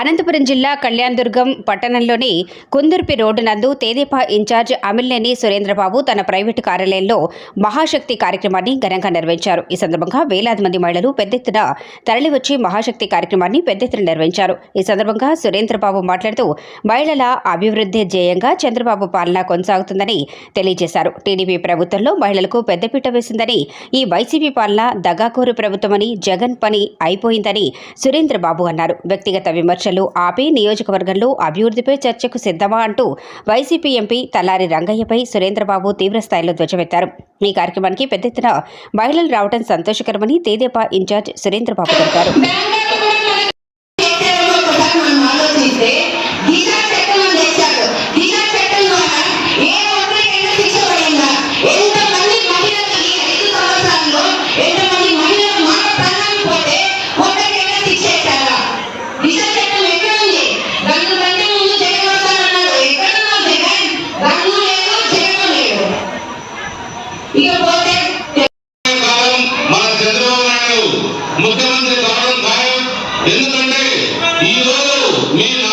అనంతపురం జిల్లా కళ్యాణదుర్గం పట్టణంలోని కుందుర్పి రోడ్డు నందు తేదీపా ఇన్ఛార్జ్ అమిల్నేని సురేంద్రబాబు తన ప్రైవేటు కార్యాలయంలో మహాశక్తి కార్యక్రమాన్ని ఘనంగా నిర్వహించారు. ఈ సందర్భంగా వేలాది మంది మహిళలు పెద్ద ఎత్తున తరలివచ్చి మహాశక్తి కార్యక్రమాన్ని పెద్ద ఎత్తున నిర్వహించారు. ఈ సందర్భంగా సురేంద్రబాబు మాట్లాడుతూ మహిళల అభివృద్ధి ధ్యేయంగా చంద్రబాబు పాలన కొనసాగుతుందని తెలియజేశారు. టీడీపీ ప్రభుత్వంలో మహిళలకు పెద్దపీట వేసిందని ఈ వైసీపీ పాలన దగాకోరు ప్రభుత్వమని జగన్ పని అయిపోయిందని సురేంద్రబాబు అన్నారు. వ్యక్తిగత విమర్శ చర్చలు ఆపి నియోజకవర్గంలో అభివృద్ధిపై చర్చకు సిద్ధమా అంటూ వైసీపీ ఎంపీ తల్లారి రంగయ్యపై సురేంద్రబాబు తీవ్రస్థాయిలో ధ్వజమెత్తారు. ఈ కార్యక్రమానికి పెద్ద ఎత్తున మహిళలు రావడం సంతోషకరమని తేదేపా ఇన్ఛార్జ్ సురేంద్రబాబు తెలిపారు. ఇకపోతే మన చంద్రబాబు నాయుడు ముఖ్యమంత్రి కావడం ఖాయం. ఎందుకంటే ఈ రోజు మీరు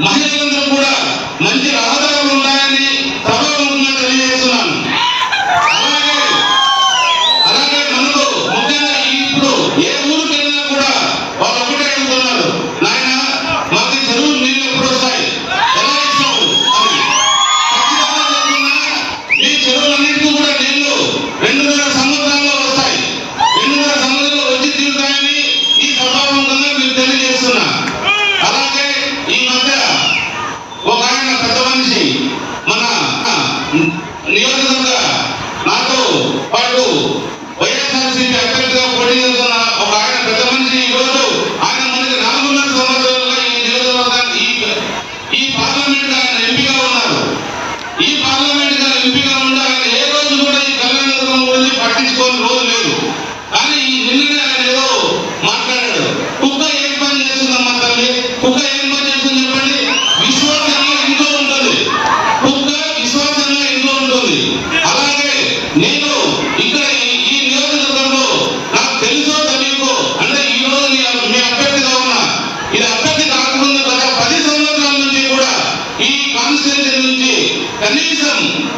మహిళలందరూ కూడా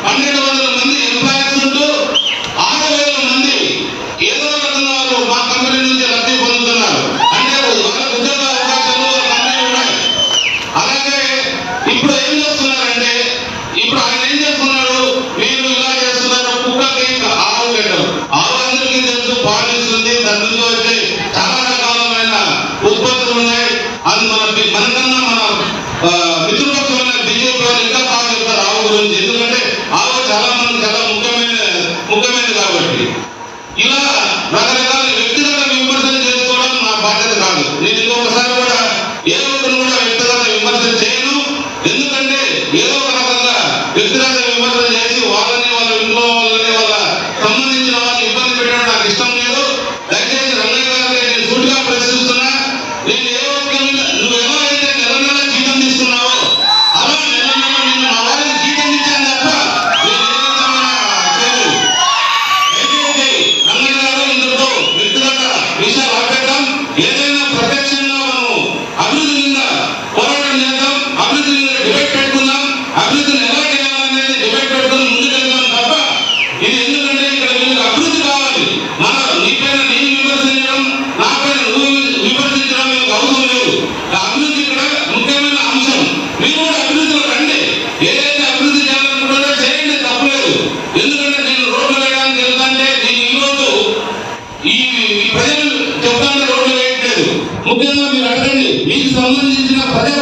పన్నెండు వందల మంది తప్ప ఇది ఎందుకంటే ఇక్కడ అభివృద్ధి కావాలి. నీ నా నువ్వు లేదు. అభివృద్ధి ముఖ్యమైన అంశం. మీరు కూడా అభివృద్ధిలో రండి. ఏదైతే అభివృద్ధి చేయండి తప్పలేదు. ఎందుకంటే నేను రోడ్లు వేయడానికి ఈ ప్రజలు చెప్తాను రోడ్లు వేయట్లేదు. ముఖ్యంగా మీరు అడగండి. మీకు సంబంధించిన ప్రజా